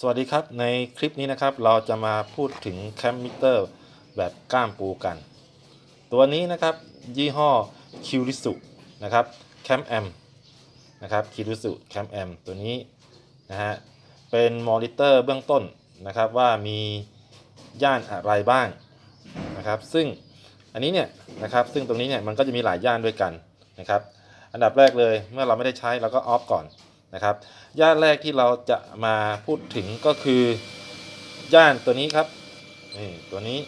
สวัสดีครับ ในคลิปนี้นะครับเราจะมาพูดถึงแคมมิเตอร์แบบก้ามปูกัน ตัวนี้นะครับยี่ห้อคิริสุนะครับแคมแอมนะครับคิริสุแคมแอมตัวนี้นะฮะเป็นมอนิเตอร์เบื้องต้นนะครับว่ามีย่านอะไรบ้างนะครับซึ่งอันนี้เนี่ยนะครับซึ่งตรงนี้เนี่ยมันก็จะมีหลายย่านด้วยกันนะครับอันดับแรกเลยเมื่อเราไม่ได้ใช้เราก็ออฟก่อน นะครับ ย่านแรกที่เราจะมาพูดถึงก็คือย่านตัวนี้ครับนี่ตัวนี้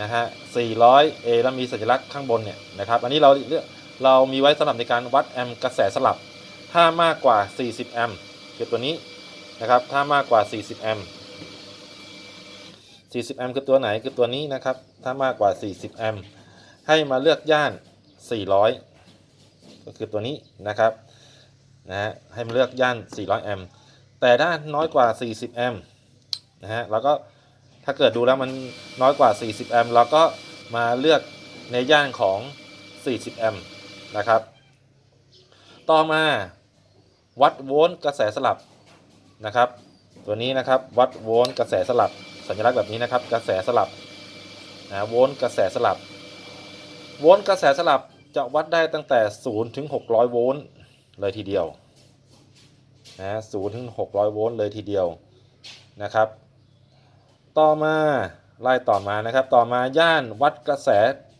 นะฮะ 400A แล้วมีสัญลักษณ์ข้างบนเนี่ยนะครับ อันนี้เราเลือกเรามีไว้สำหรับในการวัดแอมป์กระแสสลับ ถ้ามากกว่า 40 แอมป์คือตัวนี้นะครับ ถ้ามากกว่า 40 แอมป์40 แอมป์คือตัวไหนคือตัวนี้นะครับ ถ้ามากกว่า 40 แอมป์ให้มาเลือกย่าน 400 ก็คือตัวนี้นะครับ นะฮะให้มันเลือกย่าน 400 แอมป์แต่ถ้าน้อยกว่า 40 แอมป์นะฮะเราก็ถ้าเกิดดูแล้วมันน้อยกว่า 40 แอมป์เราก็มาเลือกในย่านของ 40 แอมป์นะครับ ต่อมาวัดโวลต์กระแสสลับนะครับ ตัวนี้นะครับวัดโวลต์กระแสสลับ สัญลักษณ์แบบนี้นะครับ กระแสสลับนะโวลต์กระแสสลับ โวลต์กระแสสลับจะวัดได้ตั้งแต่ 0 ถึง 600 โวลต์ เลยทีเดียวนะศูนย์ถึงหกร้อยโวลต์เลยทีเดียวนะครับ ต่อมาไล่ต่อมานะครับ ต่อมาย่านวัดกระแส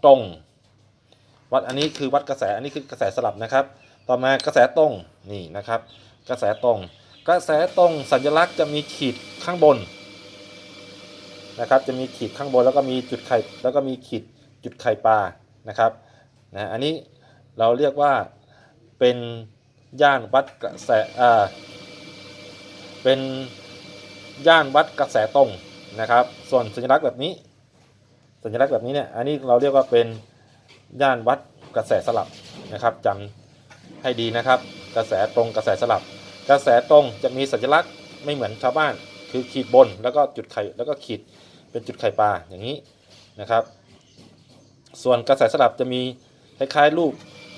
ตรง วัดอันนี้คือวัดกระแสอันนี้คือกระแสสลับนะครับ ต่อมากระแสตรงนี่นะครับ กระแสตรง กระแสตรงสัญลักษณ์จะมีขีดข้างบนนะครับ จะมีขีดข้างบนแล้วก็มีจุดไข่แล้วก็มีขีดจุดไข่ปลานะครับนะอันนี้เราเรียกว่าเป็น ย่านวัดกระแสอ่าเป็นย่านวัดกระแสตรงนะครับ ส่วนสัญลักษณ์แบบนี้ สัญลักษณ์แบบนี้เนี่ยอันนี้เราเรียกว่าเป็นย่านวัดกระแสสลับนะครับจำให้ดีนะครับ กระแสตรงกระแสสลับ กระแสตรงจะมีสัญลักษณ์ไม่เหมือนชาวบ้าน คือขีดบนแล้วก็จุดไข่แล้วก็ขีดเป็นจุดไข่ปลาอย่างนี้นะครับ ส่วนกระแสสลับจะมีคล้ายๆรูป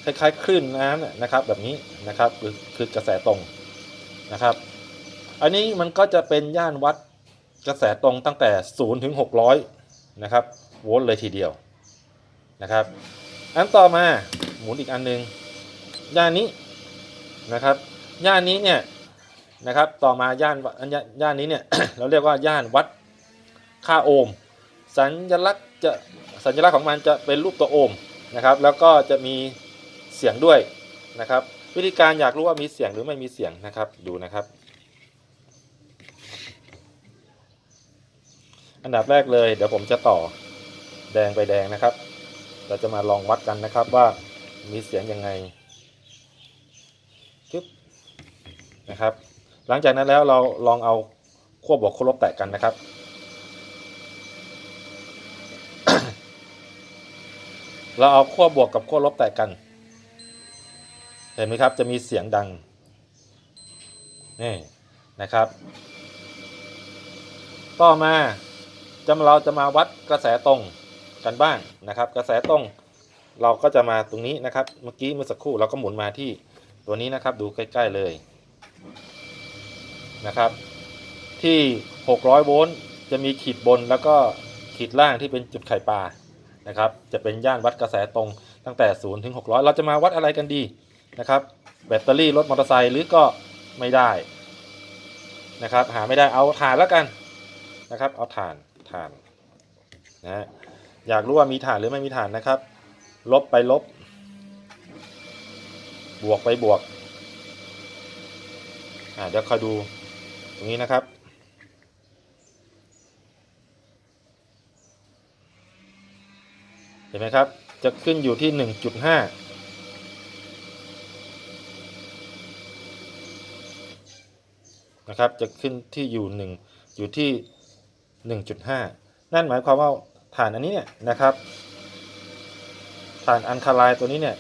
คล้ายๆคลื่นน้ำเนี่ยนะครับแบบนี้นะครับคือคือกระแสตรงนะครับ อันนี้มันก็จะเป็นย่านวัดกระแสตรงตั้งแต่0ถึง600นะครับโวลต์เลยทีเดียวนะครับอันต่อมาหมุนอีกอันหนึงย่านนี้นะครับย่านนี้เนี่ยนะครับต่อมาย่านอันย่านย่านนี้เนี่ยเราเรียกว่าย่านวัดค่าโอห์มสัญลักษณ์จะสัญลักษณ์ของมันจะเป็นรูปตัวโอห์มนะครับแล้วก็จะมี เสียงด้วยนะครับ วิธีการอยากรู้ว่ามีเสียงหรือไม่มีเสียงนะครับดูนะครับ อันดับแรกเลยเดี๋ยวผมจะต่อแดงไปแดงนะครับ เราจะมาลองวัดกันนะครับว่ามีเสียงยังไงจึ๊บนะครับ หลังจากนั้นแล้วเราลองเอาขั้วบวกขั้วลบแตะกันนะครับเราเอาขั้วบวกกับขั้วลบแตะกัน เห็นไหมครับจะมีเสียงดังนี่นะครับ ต่อมาจะเราจะมาวัดกระแสตรงกันบ้างนะครับ กระแสตรงเราก็จะมาตรงนี้นะครับ เมื่อกี้เมื่อสักครู่เราก็หมุนมาที่ตัวนี้นะครับดูใกล้ๆเลยนะครับ ที่ 600 โวลต์จะมีขีดบนแล้วก็ขีดล่างที่เป็นจุดไข่ปลานะครับ จะเป็นย่านวัดกระแสตรงตั้งแต่0ถึง600 เราจะมาวัดอะไรกันดี นะครับ แบตเตอรี่รถมอเตอร์ไซค์หรือก็ไม่ได้นะครับ หาไม่ได้เอาถ่านแล้วกันนะครับ เอาถ่านถ่านนะฮะอยากรู้ว่ามีถ่านหรือไม่มีถ่านนะครับ ลบไปลบ บวกไปบวกอ่าเดี๋ยวคอยดูตรงนี้นะครับเห็นไหมครับ จะขึ้นอยู่ที่ 1.5 นะครับ จะขึ้นที่อยู่ 1 อยู่ที่ 1.5 นั่นหมายความว่าฐานอันนี้เนี่ยนะครับฐานอันคาไลน์ตัวนี้เนี่ย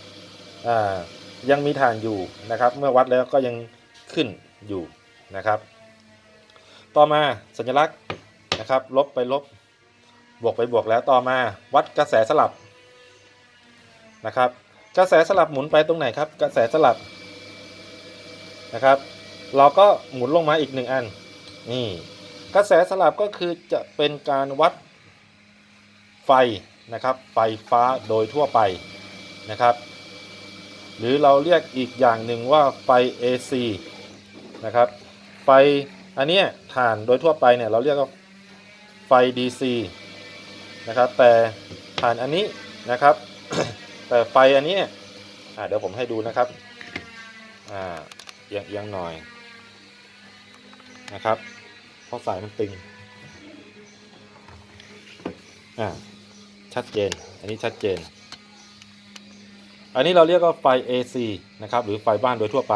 ยังมีฐานอยู่นะครับ เมื่อวัดแล้วก็ยังขึ้นอยู่นะครับ ต่อมาสัญลักษณ์นะครับ ลบไปลบบวกไปบวกแล้วต่อมาวัดกระแสสลับนะครับ กระแสสลับหมุนไปตรงไหนครับ กระแสสลับนะครับ เราก็หมุนลงมาอีกหนึ่งอัน นี่ กระแสสลับก็คือจะเป็นการวัดไฟนะครับ ไฟฟ้าโดยทั่วไปนะครับ หรือเราเรียกอีกอย่างหนึ่งว่าไฟ AC นะครับ ไฟอันนี้ฐานโดยทั่วไปเนี่ยเราเรียกว่าไฟ DC นะครับ แต่ฐานอันนี้นะครับ แต่ไฟอันนี้เดี๋ยวผมให้ดูนะครับ อ่าเอียงเอียงหน่อย นะครับ เพราะสายมันตึง อ่า ชัดเจน อันนี้ชัดเจน อันนี้เราเรียกว่าไฟ AC นะครับ หรือไฟบ้านโดยทั่วไป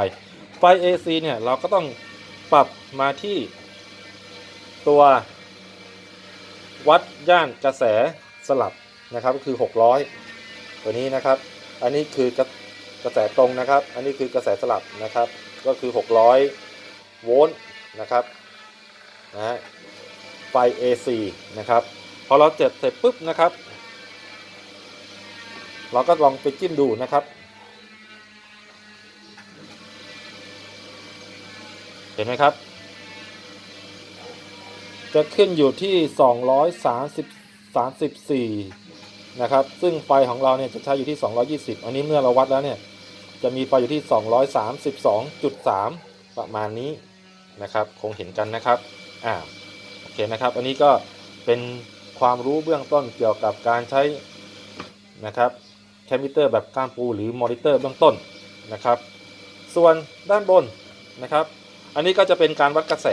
ไฟ AC เนี่ยเราก็ต้องปรับมาที่ตัววัดย่านกระแสสลับนะครับ ก็คือ 600 ตัวนี้นะครับ อันนี้คือกระกระแสตรงนะครับ อันนี้คือกระแสสลับนะครับ ก็คือ 600 โวลต์ นะครับนะไฟ AC นะครับ พอเราเจ็ดเสร็จปุ๊บนะครับ เราก็ลองไปจิ้มดูนะครับ เห็นไหมครับ จะขึ้นอยู่ที่ 230 34 นะครับ ซึ่งไฟของเราเนี่ยจะใช้อยู่ที่ 220 อันนี้เมื่อเราวัดแล้วเนี่ย จะมีไฟอยู่ที่ 232.3 ประมาณนี้ นะครับ คงเห็นกันนะครับอ่าโอเคนะครับ อันนี้ก็เป็นความรู้เบื้องต้นเกี่ยวกับการใช้นะครับแคมิเตอร์แบบก้ามปูหรือมอนิเตอร์เบื้องต้นนะครับ ส่วนด้านบนนะครับ อันนี้ก็จะเป็นการวัดกระแส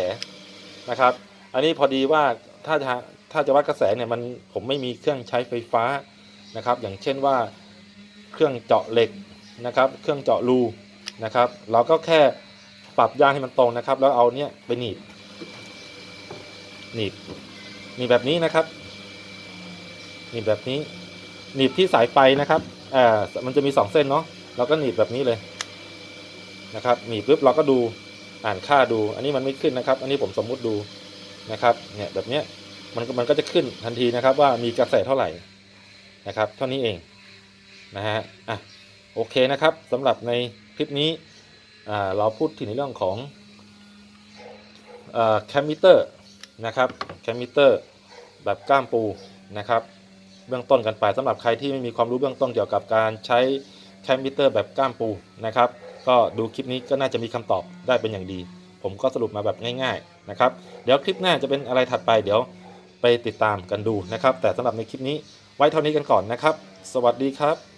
นะครับ อันนี้พอดีว่าถ้าจะถ้าจะวัดกระแสเนี่ยมันผมไม่มีเครื่องใช้ไฟฟ้านะครับ อย่างเช่นว่าเครื่องเจาะเหล็กนะครับ เครื่องเจาะรูนะครับ เราก็แค่ ปรับย่างให้มันตรงนะครับ แล้วเอาเนี่ยไปหนีบหนีบหนีบแบบนี้นะครับหนีบแบบนี้ หนีบที่สายไฟนะครับอ่ามันจะมีสองเส้นเนาะเราก็หนีบแบบนี้เลยนะครับหนีบปุ๊บเราก็ดูอ่านค่าดู อันนี้มันไม่ขึ้นนะครับ อันนี้ผมสมมุติดูนะครับ เนี่ยแบบเนี้ยมันมันก็จะขึ้นทันทีนะครับ ว่ามีกระแสเท่าไหร่นะครับ เท่านี้เองนะฮะอะโอเคนะครับสำหรับในคลิปนี้ เราพูดถึงในเรื่องของแคมมิเตอร์นะครับแคมมิเตอร์แบบก้ามปูนะครับเบื้องต้นกันไปสำหรับใครที่ไม่มีความรู้เบื้องต้นเกี่ยวกับการใช้แคมมิเตอร์แบบก้ามปูนะครับก็ดูคลิปนี้ก็น่าจะมีคำตอบได้เป็นอย่างดี ผมก็สรุปมาแบบง่ายๆนะครับเดี๋ยวคลิปหน้าจะเป็นอะไรถัดไปเดี๋ยวไปติดตามกันดูนะครับ แต่สำหรับในคลิปนี้ไว้เท่านี้กันก่อนนะครับ สวัสดีครับ